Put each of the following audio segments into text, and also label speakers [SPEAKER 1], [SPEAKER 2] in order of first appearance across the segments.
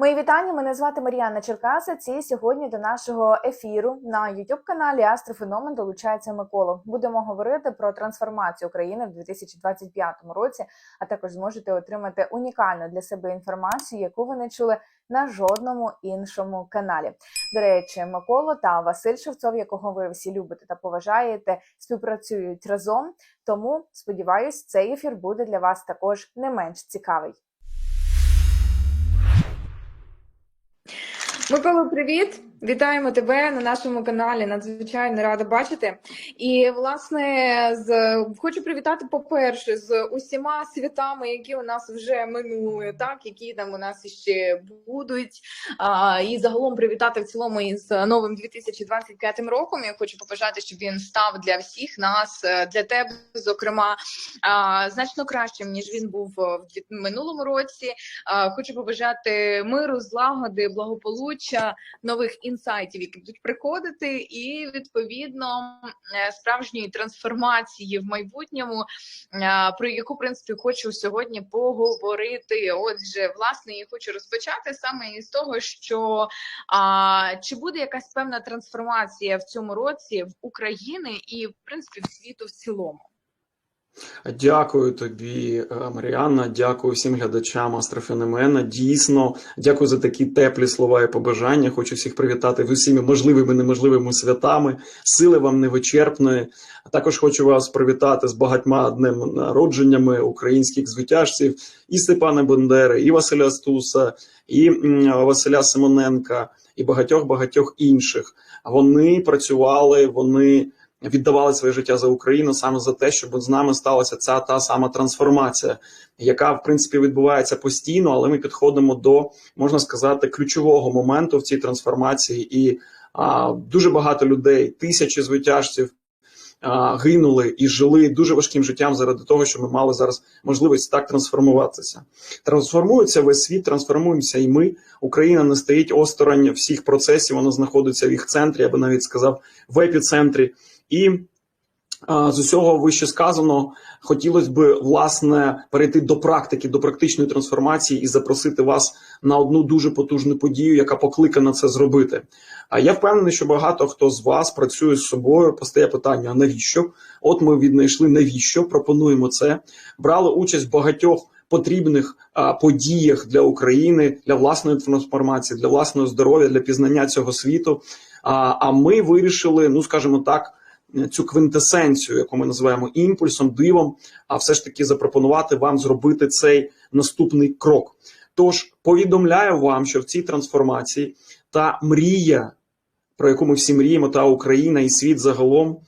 [SPEAKER 1] Мої вітання. Мене звати Мар'яна Черкасець. І сьогодні до нашого ефіру на youtube каналі Астрофеномен долучається Микола. Будемо говорити про трансформацію України в 2025 році. А також зможете отримати унікальну для себе інформацію, яку ви не чули на жодному іншому каналі. До речі, Микола та Василь Шевцов, якого ви всі любите та поважаєте, співпрацюють разом. Тому сподіваюсь, цей ефір буде для вас також не менш цікавий. Микола, привіт! Вітаємо тебе на нашому каналі. Надзвичайно рада бачити. І власне з хочу привітати, по-перше, з усіма святами, які у нас вже минули, так які там у нас ще будуть. А, І загалом привітати в цілому із новим 2025 роком. Я хочу побажати, щоб він став для всіх нас, е, для тебе, зокрема, а, значно кращим ніж він був в минулому році. А, Хочу побажати миру, злагоди, благополуччя, нових інсайтів, які будуть приходити, і відповідно е, справжньої трансформації в майбутньому, е, про яку в принципі хочу сьогодні поговорити. Отже, власне, я хочу розпочати саме із того, що а, чи буде якась певна трансформація в цьому році в Україні і в принципі в світу в цілому.
[SPEAKER 2] Дякую тобі, е, Маріанна. Дякую всім глядачам Астрофеномена. Дійсно, дякую за такі теплі слова і побажання. Хочу всіх привітати з усіми можливими і неможливими святами. Сили вам невичерпної. А також хочу вас привітати з багатьма днем народженнями українських звитяжців і Степана Бендери, і Василя Стуса, і Василя Симоненка, і багатьох багатьох інших. Вони працювали, вони віддавали своє життя за Україну саме за те, щоб з нами сталася ця та сама трансформація, яка в принципі відбувається постійно, але ми підходимо до можна сказати ключового моменту в цій трансформації, і а, дуже багато людей, тисячі звитяжців. Гинули і жили дуже важким життям заради того, що ми мали зараз можливість так трансформуватися. Трансформується весь світ, трансформуємося, і ми. Україна не стоїть осторонь всіх процесів. Вона знаходиться в їх центрі, я би навіть сказав, в епіцентрі. І з усього вище сказано, хотілося б власне перейти до практики, до практичної трансформації і запросити вас на одну дуже потужну подію, яка покликана це зробити. А я впевнений, що багато хто з вас працює з собою. Постає питання: а навіщо? От ми віднайшли навіщо? Пропонуємо це. Брали участь в багатьох потрібних а, подіях для України, для власної трансформації, для власного здоров'я, для пізнання цього світу. А, а ми вирішили, ну скажімо так цю квинтесенцію, яку ми називаємо імпульсом, дивом, а все ж таки запропонувати вам зробити цей наступний крок. Тож повідомляю вам, що в цій трансформації та мрія, про яку ми всі мріємо, та Україна і світ загалом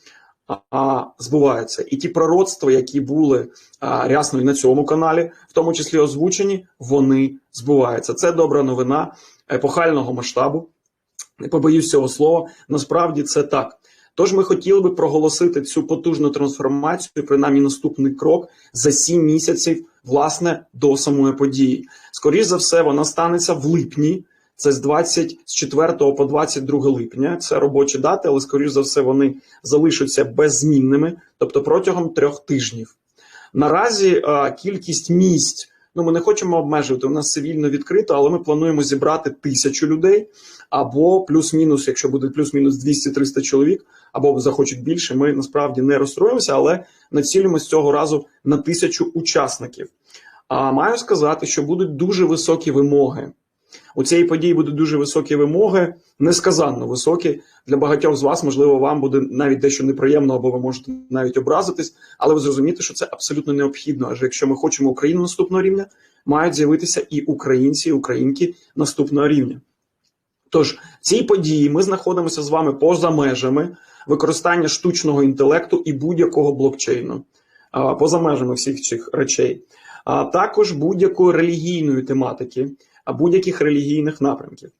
[SPEAKER 2] а, збуваються. І ті пророцтва, які були а, рясно і на цьому каналі, в тому числі озвучені, вони збуваються. Це добра новина епохального масштабу. Не побоюсь цього слова. Насправді це так. Тож ми хотіли би проголосити цю потужну трансформацію, принаймні наступний крок за сім місяців, власне, до самої події. Скоріше за все, вона станеться в липні. Це з 24 по 22 липня. Це робочі дати, але скоріш за все вони залишаться беззмінними, тобто протягом трьох тижнів. Наразі а, кількість місць. Ну, ми не хочемо обмежувати. У нас цивільно вільно відкрито, але ми плануємо зібрати тисячу людей або плюс-мінус, якщо буде плюс-мінус 200-300 чоловік, або захочуть більше. Ми насправді не розстроїмося, але націлюємося цього разу на тисячу учасників. А маю сказати, що будуть дуже високі вимоги. У цієї події будуть дуже високі вимоги, несказанно високі. Для багатьох з вас, можливо, вам буде навіть дещо неприємно, або ви можете навіть образитись, але ви зрозумієте, що це абсолютно необхідно. Адже якщо ми хочемо Україну наступного рівня, мають з'явитися і українці, і українки наступного рівня. Тож в цій події ми знаходимося з вами поза межами використання штучного інтелекту і будь-якого блокчейну, поза межами всіх цих речей, а також будь-якої релігійної тематики, будь-яких релігійних напрямків.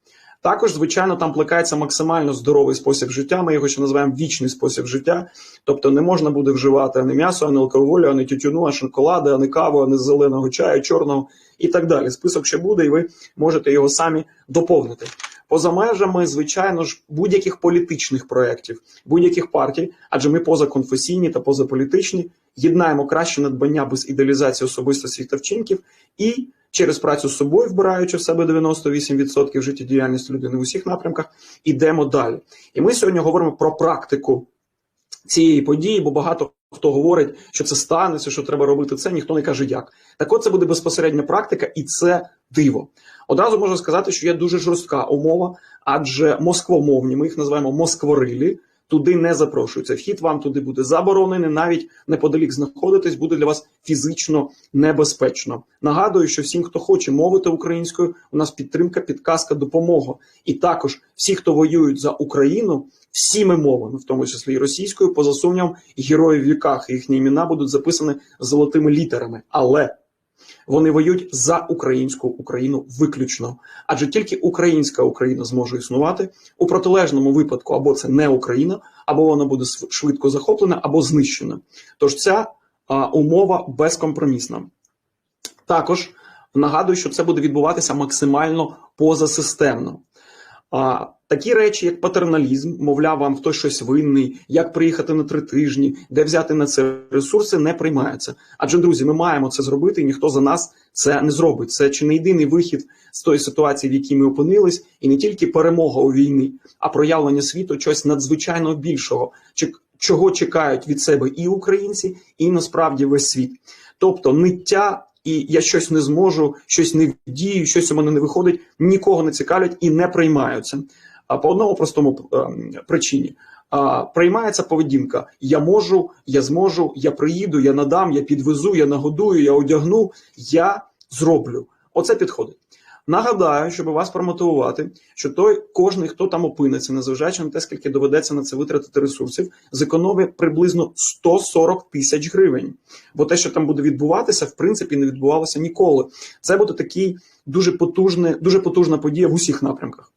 [SPEAKER 2] Також, звичайно, там плекається максимально здоровий спосіб життя. Ми його ще називаємо вічний спосіб життя. Тобто не можна буде вживати ані м'ясо, ані алкоголю, ані тютюну, ані шоколади, ані каву, ані зеленого чаю, чорного і так далі. Список ще буде, і ви можете його самі доповнити. поза межами, звичайно ж, будь-яких політичних проєктів, будь-яких партій, адже ми позаконфесійні та позаполітичні, єднаємо краще надбання без ідеалізації особистості та вчинків і через працю з собою, вбираючи в себе 98% життєдіяльності людини в усіх напрямках, ідемо далі. І ми сьогодні говоримо про практику цієї події, бо багато хто говорить, що це станеться, що треба робити це, ніхто не каже як. Так от це буде безпосередня практика, і це диво. Одразу можу сказати, що є дуже жорстка умова, адже москвомовні, ми їх називаємо москворилі, туди не запрошуються. Вхід вам туди буде заборонений, навіть неподалік знаходитись буде для вас фізично небезпечно. Нагадую, що всім, хто хоче мовити українською, у нас підтримка, підказка, допомога. І також всі, хто воюють за Україну, всіми мовами, в тому числі і російською, поза сумнівом, герої в віках, їхні імена будуть записані золотими літерами. Але вони воюють за українську Україну виключно, адже тільки українська Україна зможе існувати у протилежному випадку, або це не Україна, або вона буде швидко захоплена, або знищена. Тож ця а, умова безкомпромісна. Також нагадую, що це буде відбуватися максимально позасистемно. А, такі речі, як патерналізм, мовляв, вам хтось щось винний, як приїхати на три тижні, де взяти на це ресурси, не приймаються. Адже, друзі, ми маємо це зробити, і ніхто за нас це не зробить. Це чи не єдиний вихід з тої ситуації, в якій ми опинились, і не тільки перемога у війні, а проявлення світу чогось надзвичайно більшого, чи- чого чекають від себе і українці, і насправді весь світ. Тобто ниття. І я щось не зможу, щось не вдію, щось у мене не виходить, нікого не цікавлять і не приймаються. А по одному простому ем, причині а, приймається поведінка: я можу, я зможу, я приїду, я надам, я підвезу, я нагодую, я одягну, я зроблю. Оце підходить. Нагадаю, щоб вас промотивувати, що той кожний, хто там опиниться, незважаючи на те, скільки доведеться на це витратити ресурсів, зекономить приблизно 140 тисяч гривень. Бо те, що там буде відбуватися, в принципі, не відбувалося ніколи. Це буде такий дуже потужне, дуже потужна подія в усіх напрямках.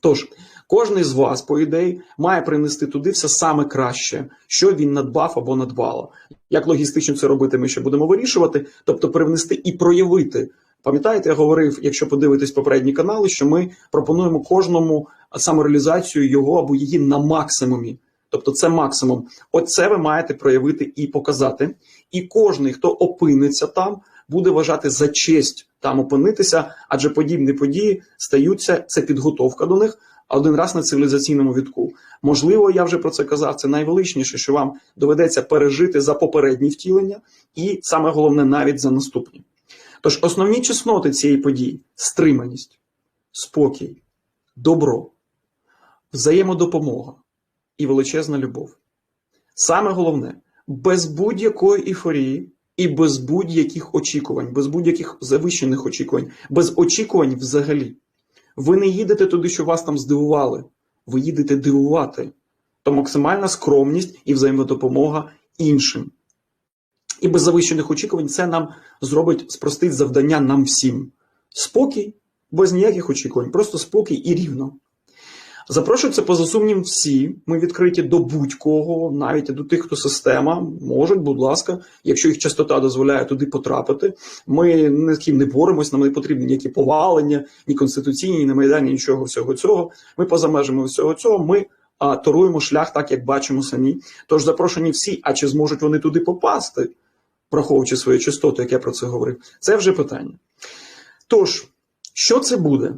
[SPEAKER 2] Тож, кожен з вас, по ідеї, має принести туди все саме краще, що він надбав або надбала. Як логістично це робити, ми ще будемо вирішувати, тобто привнести і проявити. Пам'ятаєте, я говорив, якщо подивитись попередні канали, що ми пропонуємо кожному самореалізацію його або її на максимумі. Тобто це максимум. Оце ви маєте проявити і показати. І кожний, хто опиниться там, буде вважати за честь там опинитися, адже подібні події стаються це підготовка до них один раз на цивілізаційному вітку. Можливо, я вже про це казав. Це найвеличніше, що вам доведеться пережити за попередні втілення, і саме головне навіть за наступні. Тож основні чесноти цієї події стриманість, спокій, добро, взаємодопомога і величезна любов. Саме головне, без будь-якої ейфорії і без будь-яких очікувань, без будь-яких завищених очікувань, без очікувань взагалі. Ви не їдете туди, що вас там здивували. Ви їдете дивувати. То максимальна скромність і взаємодопомога іншим. І без завищених очікувань це нам зробить спростить завдання нам всім. Спокій, без ніяких очікувань, просто спокій і рівно. Запрошуються поза сумнів всі. Ми відкриті до будь-кого, навіть до тих, хто система. Можуть, будь ласка, якщо їх частота дозволяє туди потрапити. Ми ні з ким не боремось, нам не потрібні ніякі повалення, ні конституційні, ні майдані, нічого всього цього. Ми поза межами всього цього. Ми а, торуємо шлях так, як бачимо самі. Тож запрошені всі, а чи зможуть вони туди попасти, враховуючи свою частоту, як я про це говорив, це вже питання. Тож, що це буде?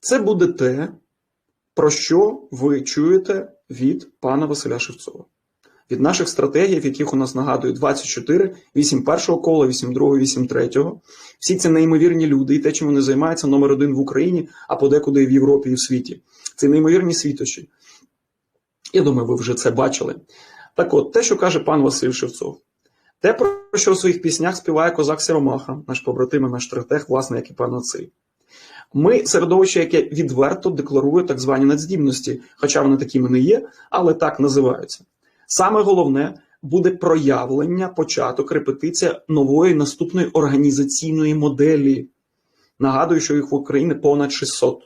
[SPEAKER 2] Це буде те, про що ви чуєте від пана Василя Шевцова. Від наших стратегій, яких у нас нагадую 24, 8 першого кола, 8 другого, 8 третього. Всі ці неймовірні люди, і те, чим вони займаються, номер один в Україні, а подекуди і в Європі і в світі. Це неймовірні світочі. Я думаю, ви вже це бачили. Так от, те, що каже пан Василь Шевцов, те, про що у своїх піснях співає козак Сіромаха, наш побратим і наш стратег, власне, як і пан Оцей. Ми середовище, яке відверто декларує так звані надздібності, хоча вони такими не є, але так називаються. Саме головне буде проявлення, початок, репетиція нової наступної організаційної моделі. Нагадую, що їх в Україні понад 600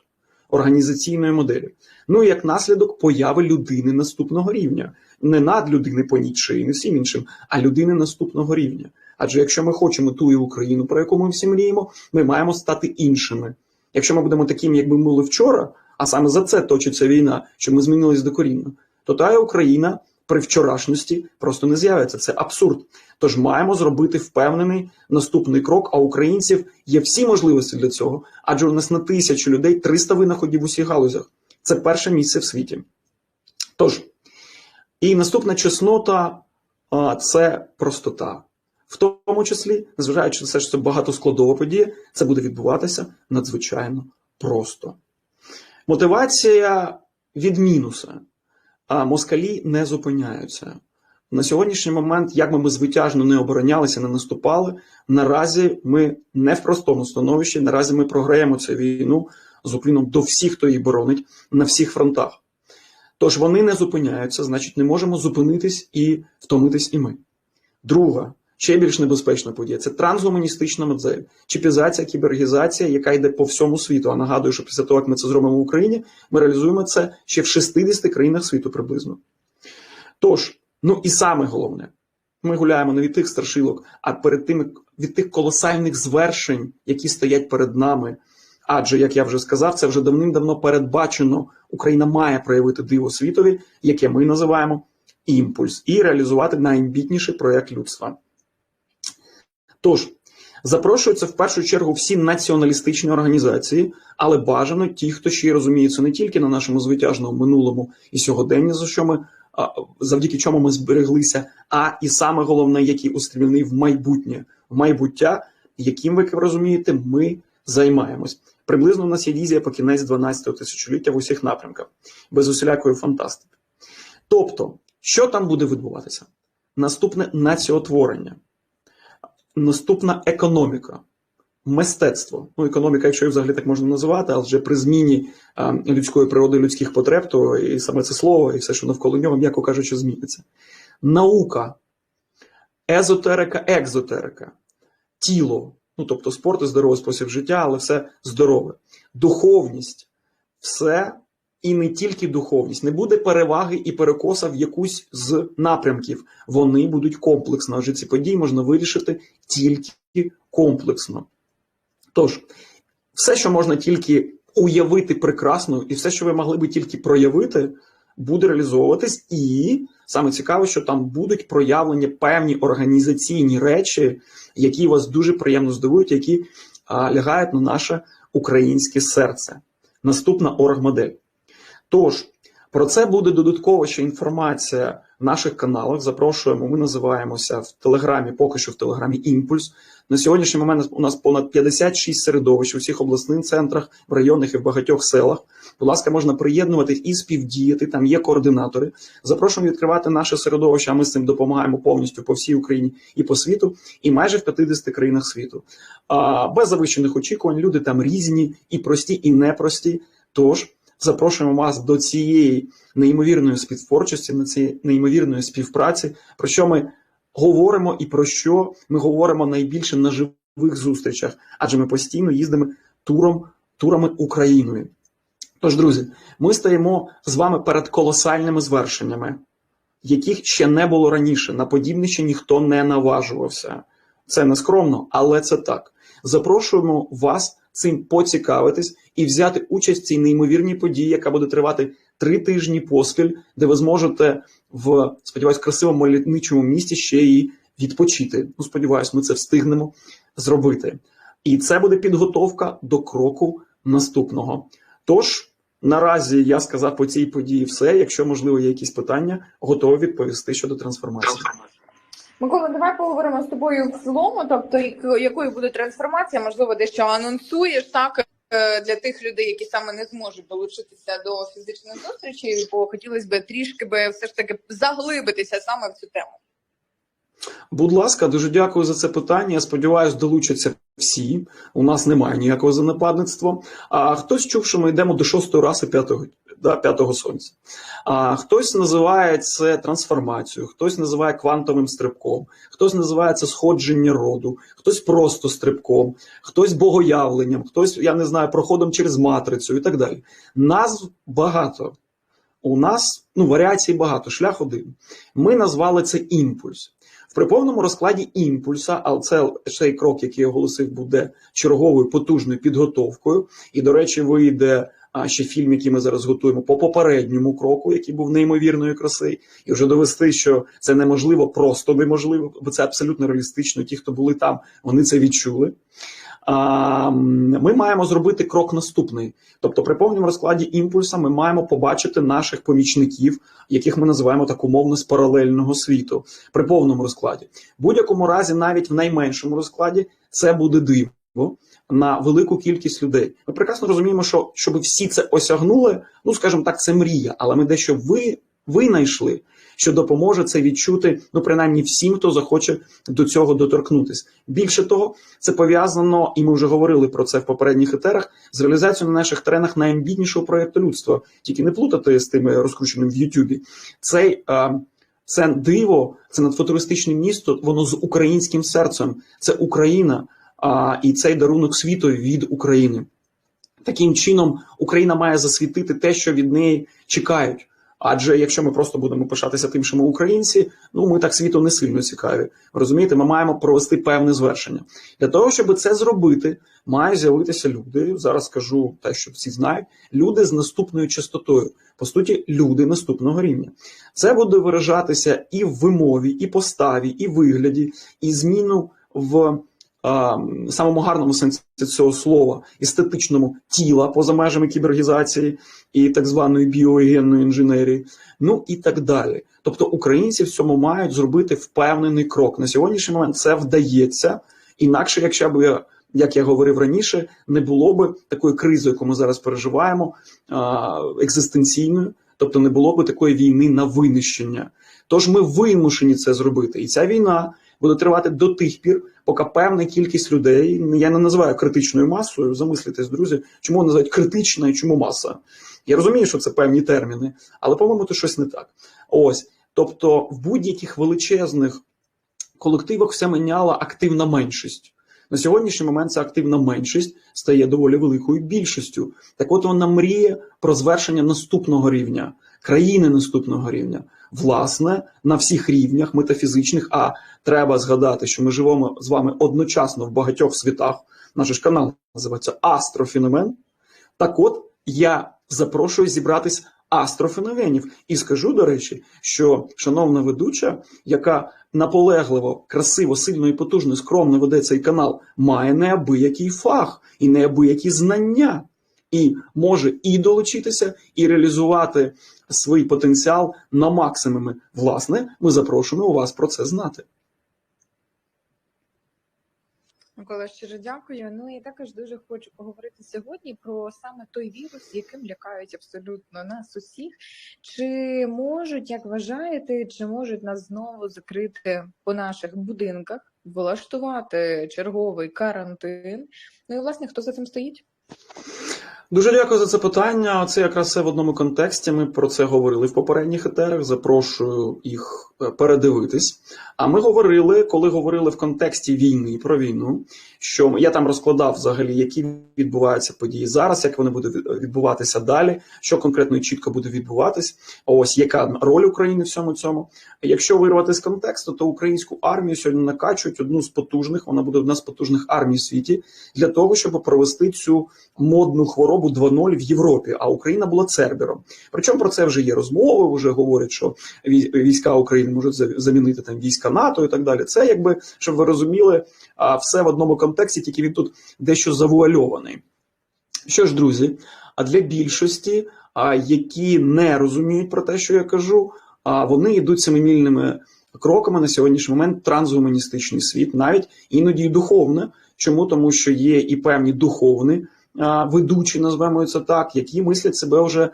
[SPEAKER 2] організаційної моделі. Ну і як наслідок появи людини наступного рівня, не над людини по і не всім іншим, а людини наступного рівня. Адже якщо ми хочемо ту і Україну, про яку ми всі мріємо, ми маємо стати іншими. Якщо ми будемо такими, як ми були вчора, а саме за це точиться війна, що ми змінились докорінно, то та Україна при вчорашності просто не з'явиться. Це абсурд. Тож маємо зробити впевнений наступний крок. А українців є всі можливості для цього, адже у нас на тисячу людей 300 винаходів в усіх галузях. Це перше місце в світі. Тож, і наступна чеснота це простота. В тому числі, незважаючи на те, що це багатоскладова подія, це буде відбуватися надзвичайно просто. Мотивація від мінуса. А москалі не зупиняються. На сьогоднішній момент, як би ми звитяжно не оборонялися, не наступали, наразі ми не в простому становищі, наразі ми програємо цю війну з укліном до всіх, хто її боронить на всіх фронтах. Тож вони не зупиняються, значить, не можемо зупинитись і втомитись і ми. Друга, ще більш небезпечна подія це трансгуманістична модель, чіпізація, кібергізація, яка йде по всьому світу. А нагадую, що після того, як ми це зробимо в Україні, ми реалізуємо це ще в 60 країнах світу приблизно. Тож, ну і саме головне, ми гуляємо не від тих страшилок, а перед тими від тих колосальних звершень, які стоять перед нами. Адже, як я вже сказав, це вже давним-давно передбачено. Україна має проявити диво світові, яке ми називаємо імпульс, і реалізувати найамбітніший проєкт людства. Тож, запрошуються в першу чергу всі націоналістичні організації, але бажано ті, хто ще й розуміється не тільки на нашому звитяжному минулому і сьогоденні, за що ми завдяки чому ми збереглися, а і саме головне, які устремлені в майбутнє, в майбуття, яким ви розумієте, ми займаємось. Приблизно у нас є візія по кінець 12-го тисячоліття в усіх напрямках, без усілякої фантастики. Тобто, що там буде відбуватися? Наступне націотворення, наступна економіка, мистецтво. Ну, економіка, якщо її взагалі так можна називати, але вже при зміні людської природи, людських потреб, то і саме це слово, і все, що навколо нього, м'яко кажучи, зміниться. Наука, езотерика, екзотерика, тіло. Ну, тобто спорт і здоровий спосіб життя, але все здорове. Духовність, все і не тільки духовність. Не буде переваги і перекоса в якусь з напрямків. Вони будуть комплексно. Адже ці події можна вирішити тільки комплексно. Тож, все, що можна тільки уявити прекрасно, і все, що ви могли би тільки проявити, буде реалізовуватись, і саме цікаве, що там будуть проявлені певні організаційні речі, які вас дуже приємно здивують, які а, лягають на наше українське серце. Наступна оргмодель. Тож, про це буде додатково ще інформація в наших каналах. Запрошуємо, ми називаємося в Телеграмі, поки що в Телеграмі Імпульс. На сьогоднішній момент у нас понад 56 середовищ у всіх обласних центрах, в районних і в багатьох селах. Будь ласка, можна приєднувати і співдіяти. Там є координатори. Запрошуємо відкривати наше середовище. А ми з цим допомагаємо повністю по всій Україні і по світу, і майже в 50 країнах світу. А, без завищених очікувань. Люди там різні, і прості, і непрості. Тож запрошуємо вас до цієї неймовірної співтворчості, на цієї неймовірної співпраці, про що ми говоримо і про що ми говоримо найбільше на живих зустрічах, адже ми постійно їздимо туром, турами Україною. Тож, друзі, ми стаємо з вами перед колосальними звершеннями, яких ще не було раніше. На подібне ще ніхто не наважувався. Це не скромно, але це так. Запрошуємо вас цим поцікавитись і взяти участь в цій неймовірній події, яка буде тривати три тижні поспіль, де ви зможете в сподіваюсь, красивому мальовничому місті ще і відпочити. Ну, сподіваюсь, ми це встигнемо зробити. І це буде підготовка до кроку наступного. Тож. Наразі я сказав по цій події все. Якщо можливо є якісь питання, готовий відповісти щодо трансформації.
[SPEAKER 1] Микола, давай поговоримо з тобою в цілому. Тобто, якою буде трансформація, можливо, дещо анонсуєш так е, для тих людей, які саме не зможуть долучитися до фізичної зустрічі, бо хотілося б трішки би все ж таки заглибитися саме в цю тему.
[SPEAKER 2] Будь ласка, дуже дякую за це питання. Я сподіваюся, долучаться всі. У нас немає ніякого занепадництва. А хтось чув, що ми йдемо до шостої раси п'ятого, да, п'ятого сонця. А хтось називає це трансформацією, хтось називає квантовим стрибком, хтось називає це сходження роду, хтось просто стрибком, хтось богоявленням, хтось, я не знаю, проходом через матрицю і так далі. Назв багато. У нас ну, варіацій багато, шлях один. Ми назвали це імпульс. В приповному розкладі імпульса, але це цей крок, який я оголосив, буде черговою потужною підготовкою. І, до речі, вийде ще фільм, який ми зараз готуємо по попередньому кроку, який був неймовірної краси, і вже довести, що це неможливо, просто неможливо, бо це абсолютно реалістично. Ті, хто були там, вони це відчули. Ми маємо зробити крок наступний. Тобто, при повному розкладі імпульса ми маємо побачити наших помічників, яких ми називаємо так умовно з паралельного світу, при повному розкладі. В будь-якому разі, навіть в найменшому розкладі, це буде диво на велику кількість людей. Ми прекрасно розуміємо, що щоб всі це осягнули, ну скажімо так, це мрія, але ми дещо ви винайшли, що допоможе це відчути, ну принаймні всім, хто захоче до цього доторкнутись. Більше того, це пов'язано, і ми вже говорили про це в попередніх етерах, з реалізацією на наших теренах найамбітнішого проєкту людства. Тільки не плутати з тими розкрученим в Ютубі. Цей е, це диво, це надфутуристичне місто, воно з українським серцем. Це Україна, а, і цей дарунок світу від України. Таким чином, Україна має засвітити те, що від неї чекають. Адже якщо ми просто будемо пишатися тим, що ми українці, ну ми так світу не сильно цікаві. Розумієте, ми маємо провести певне звершення. Для того, щоб це зробити, мають з'явитися люди. Зараз скажу те, що всі знають: люди з наступною частотою. По суті, люди наступного рівня. Це буде виражатися і в вимові, і поставі, і вигляді, і зміну в самому гарному сенсі цього слова, естетичному тіла поза межами кібергізації і так званої біогенної інженерії, ну і так далі. Тобто українці в цьому мають зробити впевнений крок. На сьогоднішній момент це вдається. Інакше, якщо б як я говорив раніше, не було б такої кризи, яку ми зараз переживаємо, екзистенційною, тобто не було б такої війни на винищення. Тож ми вимушені це зробити, і ця війна буде тривати до тих пір, поки певна кількість людей, я не називаю критичною масою. Замислітесь, друзі, чому називають критична і чому маса? Я розумію, що це певні терміни, але по-моєму, то щось не так. Ось, тобто, в будь-яких величезних колективах все міняла активна меншість. На сьогоднішній момент ця активна меншість стає доволі великою більшістю. Так от вона мріє про звершення наступного рівня, країни наступного рівня. Власне, на всіх рівнях метафізичних. А треба згадати, що ми живемо з вами одночасно в багатьох світах. Наш канал називається Астрофеномен. Так от я запрошую зібратись астрофеноменів. І скажу, до речі, що шановна ведуча, яка наполегливо, красиво, сильно і потужно, скромно веде цей канал, має неабиякий фах і неабиякі знання, і може і долучитися, і реалізувати свій потенціал на максимуми. Власне, ми запрошуємо вас про це знати.
[SPEAKER 1] Микола, щиро дякую. Ну і також дуже хочу поговорити сьогодні про саме той вірус, яким лякають абсолютно нас усіх. Чи можуть, як вважаєте, чи можуть нас знову закрити по наших будинках, влаштувати черговий карантин? Ну і власне, хто за цим стоїть?
[SPEAKER 2] Дуже дякую за це питання. Це якраз все в одному контексті. Ми про це говорили в попередніх етерах. Запрошую їх е, передивитись. А ми говорили, коли говорили в контексті війни про війну, що я там розкладав взагалі, які відбуваються події зараз, як вони будуть відбуватися далі, що конкретно і чітко буде відбуватись. Ось яка роль України в всьому цьому. Якщо вирвати з контексту, то українську армію сьогодні накачують одну з потужних, вона буде одна з потужних армій в світі для того, щоб провести цю модну хворобу 2.0 в Європі. А Україна була цербером. Причому про це вже є розмови. Вже говорять, що війська України можуть замінити там війська НАТО і так далі. Це якби щоб ви розуміли, все в одному контексті, тільки він тут дещо завуальований. Що ж, друзі, а для більшості, які не розуміють про те, що я кажу, вони йдуть семимільними кроками на сьогоднішній момент трансгуманістичний світ, навіть іноді й духовне. Чому? Тому що є і певні духовні ведучі, називаємо це так, які мислять себе вже,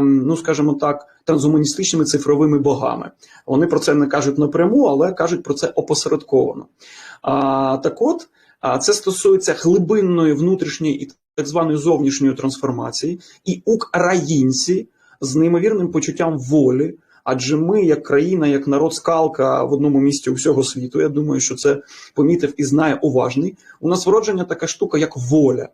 [SPEAKER 2] ну скажімо так, трансгуманістичними цифровими богами. Вони про це не кажуть напряму, але кажуть про це опосередковано. Так от, це стосується глибинної внутрішньої і так званої зовнішньої трансформації, і українці з неймовірним почуттям волі. Адже ми, як країна, як народ скалка в одному місті усього світу, я думаю, що це помітив і знає уважний. У нас вродження така штука, як воля.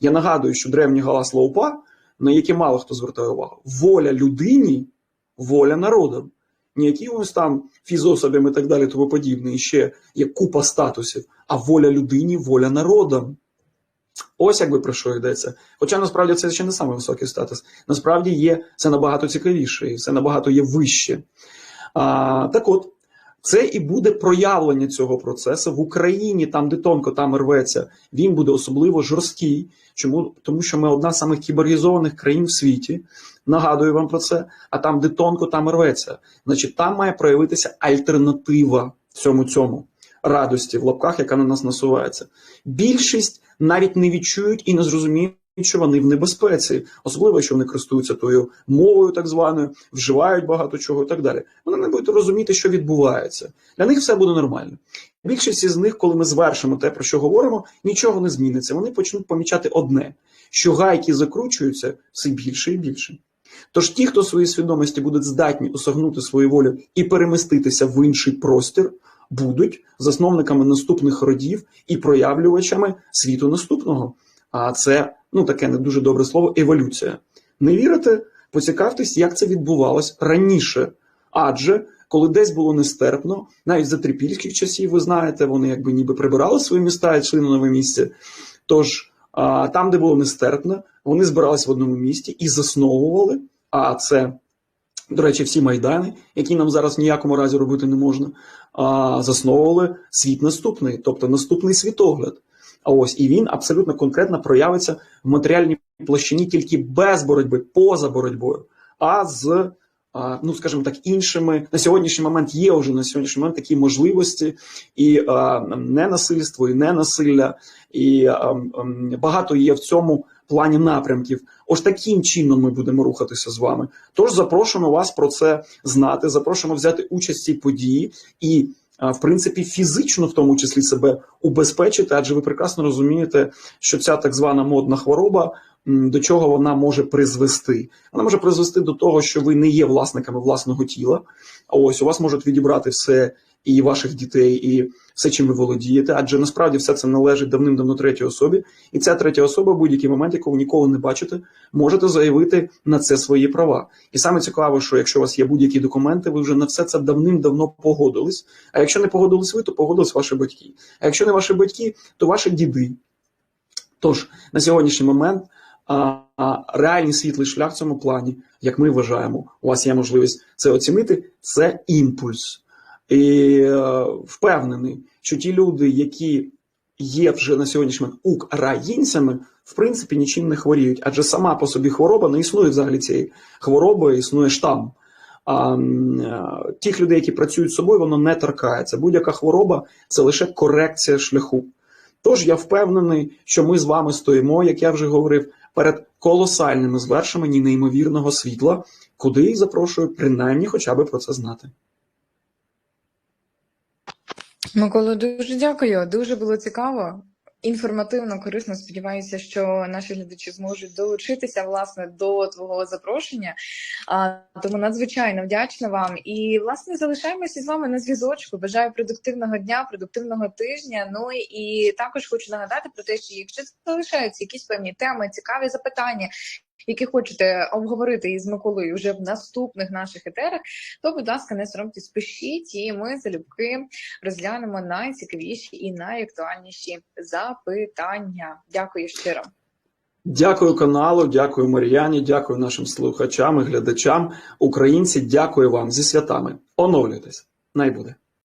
[SPEAKER 2] Я нагадую, що древні галасло УПА, на які мало хто звертає увагу, воля людині, воля народам. Не якимось там фізособям і так далі, тому подібне, і ще є купа статусів, а воля людині, воля народам. Ось якби про що йдеться. Хоча насправді це ще не самий високий статус. Насправді є це набагато цікавіше, і це набагато є вище. А, так от, це і буде проявлення цього процесу в Україні, там, де тонко там рветься, він буде особливо жорсткий. Чому? Тому що ми одна з самих кіборгізованих країн в світі. Нагадую вам про це. А там, де тонко там рветься, значить, там має проявитися альтернатива всьому цьому радості в лапках, яка на нас насувається. Більшість навіть не відчують і не зрозуміють, що вони в небезпеці, особливо, що вони користуються тою мовою, так званою, вживають багато чого і так далі. Вони не будуть розуміти, що відбувається. Для них все буде нормально. Більшість із них, коли ми звершимо те, про що говоримо, нічого не зміниться. Вони почнуть помічати одне: що гайки закручуються все більше і більше. Тож ті, хто своїй свідомості будуть здатні осягнути свою волю і переміститися в інший простір, будуть засновниками наступних родів і проявлювачами світу наступного. А це ну таке не дуже добре слово еволюція. Не вірите? Поцікавтесь, як це відбувалось раніше. Адже коли десь було нестерпно, навіть за трипільських часів, ви знаєте, вони якби ніби прибирали свої міста і йшли на нове місце. Тож там, де було нестерпно, вони збирались в одному місті і засновували. А це, до речі, всі майдани, які нам зараз в ніякому разі робити не можна, засновували світ наступний, тобто наступний світогляд. А ось і він абсолютно конкретно проявиться в матеріальній площині тільки без боротьби, поза боротьбою, а з, ну скажімо так, іншими на сьогоднішній момент є вже на сьогоднішній момент такі можливості і а, ненасильство, і ненасилля, і багато є в цьому плані напрямків. Ось таким чином ми будемо рухатися з вами. Тож запрошуємо вас про це знати. Запрошуємо взяти участь в цій події і. В принципі, фізично в тому числі себе убезпечити, адже ви прекрасно розумієте, що ця так звана модна хвороба до чого вона може призвести. Вона може призвести до того, що ви не є власниками власного тіла. Ось у вас можуть відібрати все і ваших дітей, і все, чим ви володієте, адже насправді все це належить давним-давно третій особі, і ця третя особа, будь-який момент, яку ви ніколи не бачите, можете заявити на це свої права. І саме цікаво, що якщо у вас є будь-які документи, ви вже на все це давним-давно погодились. А якщо не погодились ви, то погодились ваші батьки. А якщо не ваші батьки, то ваші діди. Тож на сьогоднішній момент а, реальний світлий шлях в цьому плані, як ми вважаємо, у вас є можливість це оцінити. Це імпульс. І е, впевнений, що ті люди, які є вже на сьогоднішній момент українцями, в принципі, нічим не хворіють, адже сама по собі хвороба не існує взагалі цієї хвороби, існує штам. А е, тих людей, які працюють з собою, воно не торкається. Будь-яка хвороба це лише корекція шляху. Тож я впевнений, що ми з вами стоїмо, як я вже говорив, перед колосальними звершеннями неймовірного світла, куди запрошую принаймні хоча б про це знати.
[SPEAKER 1] Микола, дуже дякую. Дуже було цікаво. Інформативно, корисно. Сподіваюся, що наші глядачі зможуть долучитися власне до твого запрошення. Тому надзвичайно вдячна вам. І власне залишаємося з вами на зв'язочку. Бажаю продуктивного дня, продуктивного тижня. Ну і також хочу нагадати про те, що якщо залишаються якісь певні теми, цікаві запитання. Які хочете обговорити із Миколою вже в наступних наших етерах, то, будь ласка, не соромтесь, пишіть, і ми залюбки розглянемо найцікавіші і найактуальніші запитання. Дякую щиро.
[SPEAKER 2] Дякую каналу, дякую Мар'яні, дякую нашим слухачам і глядачам. Українці, дякую вам зі святами. Оновлюйтесь. Найбуде.